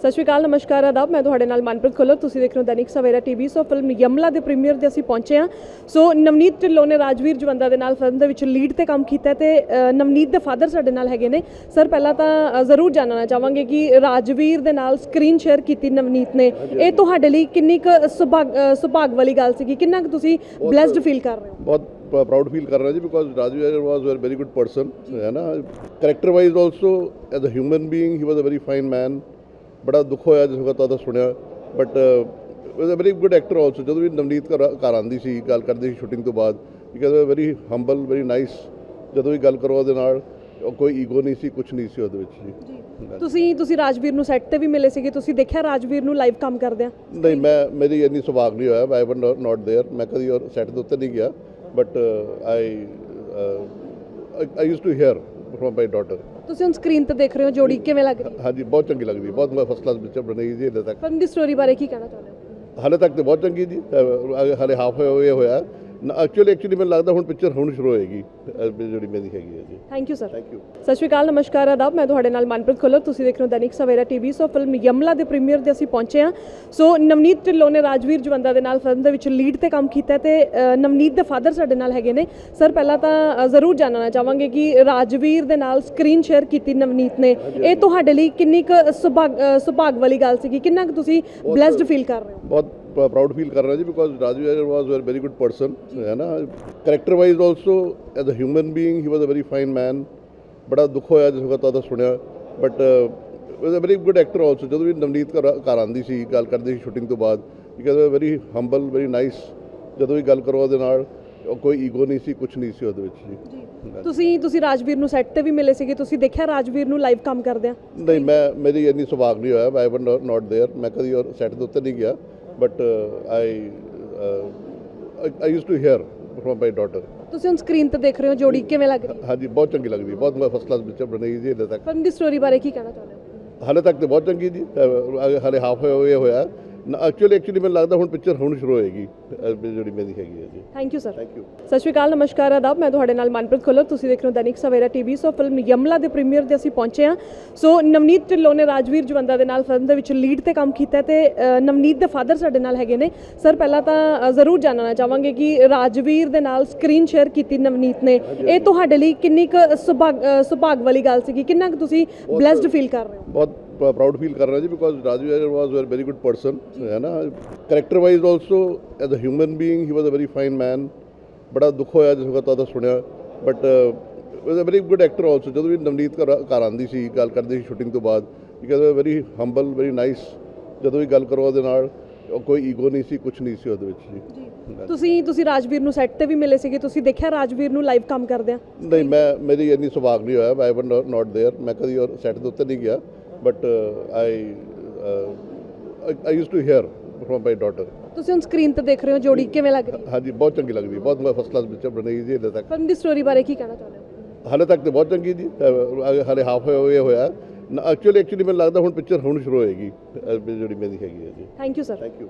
ਸਤਿ ਸ਼੍ਰੀ ਅਕਾਲ ਨਮਸਕਾਰ ਆਦਾਬ। ਮੈਂ ਤੁਹਾਡੇ ਨਾਲ ਮਨਪ੍ਰੀਤ ਖੁੱਲਰ। ਤੁਸੀਂ ਦੇਖ ਰਹੇ ਹੋ Dainik Savera TV. So film Yamla ਦੇ ਪ੍ਰੀਮੀਅਰ ਤੇ ਅਸੀਂ ਪਹੁੰਚੇ ਹਾਂ। ਸੋ ਨਵਨੀਤ ਢਿੱਲੋਂ ਨੇ ਰਾਜਵੀਰ ਜਵੰਦਾ ਦੇ ਨਾਲ ਫਿਲਮ ਦੇ ਵਿੱਚ ਲੀਡ ਤੇ ਕੰਮ ਕੀਤਾ ਤੇ ਨਵਨੀਤ ਦੇ ਫਾਦਰ ਸਾਡੇ ਨਾਲ ਹੈਗੇ ਨੇ। ਸਰ ਪਹਿਲਾਂ ਤਾਂ ਜ਼ਰੂਰ ਜਾਣਨਾ ਚਾਹਾਂਗੇ ਕਿ ਰਾਜਵੀਰ ਦੇ ਨਾਲ ਸਕਰੀਨ ਸ਼ੇਅਰ ਕੀਤੀ ਨਵਨੀਤ ਨੇ। ਇਹ ਤੁਹਾਡੇ ਲਈ ਕਿੰਨੀ ਕੁ ਸੁਭਾਗ ਵਾਲੀ ਗੱਲ ਸੀਗੀ? ਕਿੰਨਾ ਕੁ ਤੁਸੀਂ ਬlesed ਫੀਲ ਕਰ ਰਹੇ ਹੋ? ਬਹੁਤ ਪ੍ਰਾਊਡ ਫੀਲ ਕਰ ਰਿਹਾ ਜੀ because Raju Agarwal was a very good person ਹੈ ਨਾ? Character wise also as a human being he was a very fine man ਬੜਾ ਦੁੱਖ ਹੋਇਆ ਜਿਸ ਵਕਤ ਉਹਦਾ ਸੁਣਿਆ but was a very good actor also ਜਦੋਂ ਵੀ ਨਵਨੀਤ ਘਰ ਘਰ ਆਉਂਦੀ ਸੀ ਗੱਲ ਕਰਦੀ ਸੀ ਸ਼ੂਟਿੰਗ ਤੋਂ ਬਾਅਦ he was very humble very nice ਜਦੋਂ ਵੀ ਗੱਲ ਕਰੋ ਉਹਦੇ ਨਾਲ ਉਹ ਕੋਈ ਈਗੋ ਨਹੀਂ ਸੀ ਕੁਝ ਨਹੀਂ ਸੀ ਉਹਦੇ ਵਿੱਚ ਜੀ ਤੁਸੀਂ ਤੁਸੀਂ ਰਾਜਵੀਰ ਨੂੰ ਸੈੱਟ ਤੇ ਵੀ ਮਿਲੇ ਸੀਗੇ ਤੁਸੀਂ ਦੇਖਿਆ ਰਾਜਵੀਰ ਨੂੰ ਲਾਈਵ ਕੰਮ ਕਰਦਿਆਂ ਨਹੀਂ ਮੈਂ ਮੇਰੀ ਇੰਨੀ ਸੁਭਾਗ ਨਹੀਂ ਹੋਇਆ ਆਈ ਵਾਸ ਨਾਟ देयर ਮੈਂ ਕਦੀ ਔਰ ਸੈੱਟ ਦੇ ਉੱਤੇ ਨਹੀਂ ਗਿਆ but I I used to hear from my daughter ਤੁਸੀਂ ਹੁਣ ਸਕਰੀਨ ਤੇ ਦੇਖ ਰਹੇ ਹੋ ਜੋੜੀ ਕਿਵੇਂ ਲੱਗ ਰਹੀ ਹੈ? ਹਾਂਜੀ ਬਹੁਤ ਚੰਗੀ ਲੱਗਦੀ ਬਹੁਤ ਫਸਟ ਕਲਾਸ ਪਿਕਚਰ ਬਣੀ ਜੀ ਹਲੇ ਤੱਕ। ਫਿਲਮ ਦੀ ਸਟੋਰੀ ਬਾਰੇ ਕੀ ਕਹਿਣਾ ਚਾਹੁੰਦੇ ਹੋ? ਹਲੇ ਤੱਕ ਤੇ ਬਹੁਤ ਚੰਗੀ ਜੀ। ਅਹ ਹਲੇ ਹਾਫ ਹੋਇਆ ਹੋਇਆ। ਐਕਚੁਅਲੀ ਐਕਚੁਅਲੀ ਮੈਨੂੰ ਲੱਗਦਾ ਹੁਣ ਪਿਕਚਰ ਹੁਣ ਸ਼ੁਰੂ ਹੋਏਗੀ ਜਿਹੜੀ ਮੇਰੀ ਹੈਗੀ ਹੈ ਜੀ। Thank you sir thank you ਸਤਿ ਸ਼੍ਰੀ ਅਕਾਲ ਨਮਸਕਾਰ ਆਦਾਬ ਮੈਂ ਤੁਹਾਡੇ ਨਾਲ ਮਨਪ੍ਰੀਤ ਖੁੱਲਰ ਤੁਸੀਂ ਦੇਖ ਰਹੇ ਹੋ Dainik Savera TV so film Yamla ਦੇ ਪ੍ਰੀਮੀਅਰ ਤੇ ਅਸੀਂ ਪਹੁੰਚੇ ਹਾਂ। ਸੋ ਨਵਨੀਤ ਢਿੱਲੋਂ ਨੇ ਰਾਜਵੀਰ ਜਵੰਦਾ ਦੇ ਨਾਲ ਫਿਲਮ ਦੇ ਵਿੱਚ ਲੀਡ ਤੇ ਕੰਮ ਕੀਤਾ ਤੇ ਨਵਨੀਤ ਦੇ ਫਾਦਰ ਸਾਡੇ ਨਾਲ ਹੈਗੇ ਨੇ। ਸਰ ਪਹਿਲਾਂ ਤਾਂ ਜ਼ਰੂਰ ਜਾਣਨਾ ਚਾਹਾਂਗੇ ਕਿ ਰਾਜਵੀਰ ਦੇ ਨਾਲ ਸਕਰੀਨ ਸ਼ੇਅਰ ਕੀਤੀ ਨਵਨੀਤ ਨੇ। ਇਹ ਤੁਹਾਡੇ ਲਈ ਕਿੰਨੀ ਕੁ ਸੁਭਾਗ ਸੁਭਾਗ ਵਾਲੀ ਗੱਲ ਸੀਗੀ? ਕਿੰਨਾ ਕੁ ਤੁਸੀਂ ਬlesed ਫੀਲ ਕਰ ਰਹੇ ਹੋ? ਬਹੁਤ ਪ੍ਰਾਊਡ ਫੀਲ ਕਰ ਰਿਹਾ ਜੀ ਬਿਕੋਜ਼ ਰਾਜੂ ਅਗਰ was a very good person ਹੈ ਨਾ character wise also as a human being he was a very fine man ਬੜਾ ਦੁੱਖ ਹੋਇਆ ਜਿਸ ਵਕਤ ਉਹਦਾ ਸੁਣਿਆ but was a very good actor also ਜਦੋਂ ਵੀ ਨਵਨੀਤ ਘਰ ਘਰ ਆਉਂਦੀ ਸੀ ਗੱਲ ਕਰਦੀ ਸੀ ਸ਼ੂਟਿੰਗ ਤੋਂ ਬਾਅਦ ਹੀ was a very humble very nice ਜਦੋਂ ਵੀ ਗੱਲ ਕਰੋ ਉਹਦੇ ਨਾਲ ਉਹ ਕੋਈ ਈਗੋ ਨਹੀਂ ਸੀ ਕੁਝ ਨਹੀਂ ਸੀ ਉਹਦੇ ਵਿੱਚ ਜੀ ਤੁਸੀਂ ਤੁਸੀਂ ਰਾਜਵੀਰ ਨੂੰ ਸੈੱਟ ਤੇ ਵੀ ਮਿਲੇ ਸੀਗੇ ਤੁਸੀਂ ਦੇਖਿਆ ਰਾਜਵੀਰ ਨੂੰ ਲਾਈਵ ਕੰਮ ਕਰਦਿਆਂ ਨਹੀਂ ਮੈਂ ਮੇਰੀ ਇੰਨੀ ਸੁਭਾਗ ਨਹੀਂ ਹੋਇਆ ਆਈ ਵਾਸ ਨਾਟ देयर ਮੈਂ ਕਦੀ ਔਰ ਸੈੱਟ ਦੇ ਉੱਤੇ ਨਹੀਂ ਗਿਆ but I I used to hear from my daughter ਤੁਸੀਂ ਹੁਣ ਸਕਰੀਨ ਤੇ ਦੇਖ ਰਹੇ ਹੋ ਜੋੜੀ ਕਿਵੇਂ ਲੱਗ ਰਹੀ? ਹੈ ਹਾਂਜੀ ਬਹੁਤ ਚੰਗੀ ਲੱਗਦੀ ਹੈ, ਬਹੁਤ ਫਸਟ ਕਲਾਸ ਪਿਕਚਰ ਬਣੀ ਜੀ ਹਲੇ ਤੱਕ। ਫਿਲਮ ਦੀ ਸਟੋਰੀ ਬਾਰੇ ਕੀ ਕਹਿਣਾ ਚਾਹੁੰਦੇ ਹੋ? ਹਲੇ ਤੱਕ ਤੇ ਬਹੁਤ ਚੰਗੀ ਜੀ। ਹਲੇ ਹਾਫ ਹੋਇਆ ਹੋਇਆ। ਐਕਚੁਅਲੀ ਐਕਚੁਅਲੀ ਮੈਨੂੰ ਲੱਗਦਾ ਹੁਣ ਪਿਕਚਰ ਹੁਣ ਸ਼ੁਰੂ ਹੋਏਗੀ ਜਿਹੜੀ ਮੇਰੀ ਹੈਗੀ ਹੈ ਜੀ। Thank you sir thank you ਸਤਿ ਸ਼੍ਰੀ ਅਕਾਲ ਨਮਸਕਾਰ ਆਦਾਬ ਮੈਂ ਤੁਹਾਡੇ ਨਾਲ ਮਨਪ੍ਰੀਤ ਖੁੱਲਰ। ਤੁਸੀਂ ਦੇਖ ਰਹੇ ਹੋ Dainik Savera TV so film Yamla ਦੇ ਪ੍ਰੀਮੀਅਰ ਤੇ ਅਸੀਂ ਪਹੁੰਚੇ ਹਾਂ। ਸੋ ਨਵਨੀਤ ਢਿੱਲੋਂ ਨੇ ਰਾਜਵੀਰ ਜਵੰਦਾ ਦੇ ਨਾਲ ਫਿਲਮ ਦੇ ਵਿੱਚ ਲੀਡ ਤੇ ਕੰਮ ਕੀਤਾ ਤੇ ਨਵਨੀਤ ਦੇ ਫਾਦਰ ਸਾਡੇ ਨਾਲ ਹੈਗੇ ਨੇ। ਸਰ ਪਹਿਲਾਂ ਤਾਂ ਜ਼ਰੂਰ ਜਾਣਨਾ ਚਾਹਾਂਗੇ ਕਿ ਰਾਜਵੀਰ ਦੇ ਨਾਲ ਸਕਰੀਨ ਸ਼ੇਅਰ ਕੀਤੀ ਨਵਨੀਤ ਨੇ। ਇਹ ਤੁਹਾਡੇ ਲਈ ਕਿੰਨੀ ਕੁ ਸੁਭਾਗ ਸੁਭਾਗ ਵਾਲੀ ਗੱਲ ਸੀਗੀ। ਕਿੰਨਾ ਕੁ ਤੁਸੀਂ ਬlesed ਫੀਲ ਕਰ ਰਹੇ ਹੋ? ਬਹੁਤ ਪ੍ਰਾਊਡ ਫੀਲ ਕਰ ਰਿਹਾ ਜੀ ਬਿਕੋਜ਼ ਰਾਜੂ ਅਗਰ was a very good person ਹੈ ਨਾ character wise also as a human being he was a very fine man ਬੜਾ ਦੁੱਖ ਹੋਇਆ ਜਿਸ ਵਕਤ ਉਹਦਾ ਸੁਣਿਆ but was a very good actor also ਜਦੋਂ ਵੀ ਨਵਨੀਤ ਘਰ ਘਰ ਆਉਂਦੀ ਸੀ ਗੱਲ ਕਰਦੀ ਸੀ ਸ਼ੂਟਿੰਗ ਤੋਂ ਬਾਅਦ ਹੀ was a very humble very nice ਜਦੋਂ ਵੀ ਗੱਲ ਕਰੋ ਉਹਦੇ ਨਾਲ ਉਹ ਕੋਈ ਈਗੋ ਨਹੀਂ ਸੀ ਕੁਝ ਨਹੀਂ ਸੀ ਉਹਦੇ ਵਿੱਚ ਜੀ ਤੁਸੀਂ ਤੁਸੀਂ ਰਾਜਵੀਰ ਨੂੰ ਸੈੱਟ ਤੇ ਵੀ ਮਿਲੇ ਸੀਗੇ ਤੁਸੀਂ ਦੇਖਿਆ ਰਾਜਵੀਰ ਨੂੰ ਲਾਈਵ ਕੰਮ ਕਰਦਿਆਂ ਨਹੀਂ ਮੈਂ ਮੇਰੀ ਇੰਨੀ ਸੁਭਾਗ ਨਹੀਂ ਹੋਇਆ ਆਈ ਵਾਸ ਨਾਟ देयर ਮੈਂ ਕਦੀ ਔਰ ਸੈੱਟ ਦੇ ਉੱਤੇ ਨਹੀਂ ਗਿਆ But I I used to hear from my daughter ਤੁਸੀਂ ਹੁਣ ਸਕਰੀਨ ਤੇ ਦੇਖ ਰਹੇ ਹੋ ਜੋੜੀ ਕਿਵੇਂ ਲੱਗ ਰਹੀ ਹੈ? ਹਾਂਜੀ ਬਹੁਤ ਚੰਗੀ ਲੱਗਦੀ ਬਹੁਤ ਫਸਟ ਕਲਾਸ ਪਿਕਚਰ ਬਣੀ ਜੀ ਹਲੇ ਤੱਕ। ਫਿਲਮ ਦੀ ਸਟੋਰੀ ਬਾਰੇ ਕੀ ਕਹਿਣਾ ਚਾਹੁੰਦੇ ਹੋ? ਹਲੇ ਤੱਕ ਤੇ ਬਹੁਤ ਚੰਗੀ ਜੀ। ਹਲੇ ਹਾਫ ਹੋਇਆ ਹੋਇਆ। ਐਕਚੁਅਲੀ ਐਕਚੁਅਲੀ ਮੈਨੂੰ ਲੱਗਦਾ ਹੁਣ ਪਿਕਚਰ ਹੁਣ ਸ਼ੁਰੂ ਹੋਏਗੀ ਜਿਹੜੀ ਮੇਰੀ ਹੈਗੀ ਹੈ ਜੀ। Thank you sir thank you